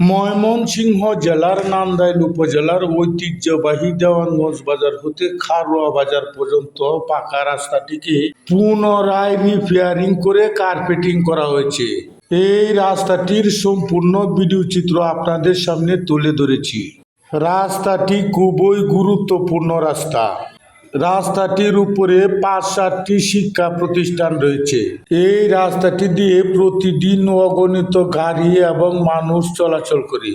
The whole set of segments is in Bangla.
ময়মনসিংহ জেলার নান্দাইল উপজেলার ঐতিহ্যবাহী দেওয়ানগঞ্জ বাজার হতে খারোয়া বাজার পর্যন্ত পাকা রাস্তাটিকে পুনরায় রিপেয়ারিং করে কার্পেটিং করা হয়েছে। এই রাস্তাটির সম্পূর্ণ ভিডিও চিত্র আপনাদের সামনে তুলে ধরেছি। রাস্তাটি খুবই গুরুত্বপূর্ণ রাস্তা। রাস্তাটির উপরে পাঁচ সাতটি শিক্ষা প্রতিষ্ঠান রয়েছে। এই রাস্তাটি দিয়ে প্রতিদিন অগণিত গাড়ি এবং মানুষ চলাচল করে।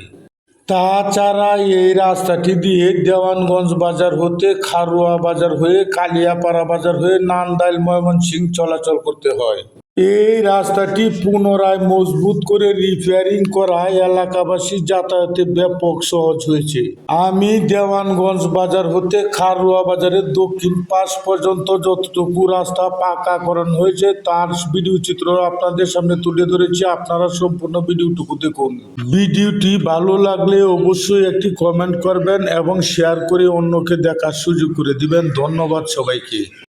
তাছাড়া এই রাস্তাটি দিয়ে দেওয়ানগঞ্জ বাজার হতে খারুয়া বাজার হয়ে কালিয়াপাড়া বাজার হয়ে নান্দাইল, ময়মনসিংহ চলাচল করতে হয়। এই রাস্তাটি পুনরায় মজবুত করে রিপেয়ারিং করায় এলাকাবাসী যাতায়াতে ব্যাপক সহজ হয়েছে। আমি দেওয়ানগঞ্জ বাজার হতে খারুয়া বাজারের দক্ষিণ পাশ পর্যন্ত যতটুকু রাস্তা পাকা করানো হয়েছে, তার ভিডিও চিত্র আপনাদের সামনে তুলে ধরেছি। আপনারা সম্পূর্ণ ভিডিওটুকু দেখুন। ভিডিওটি ভালো লাগলে অবশ্যই একটি কমেন্ট করবেন এবং শেয়ার করে অন্যকে দেখার সুযোগ করে দিবেন। ধন্যবাদ সবাইকে।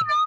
no!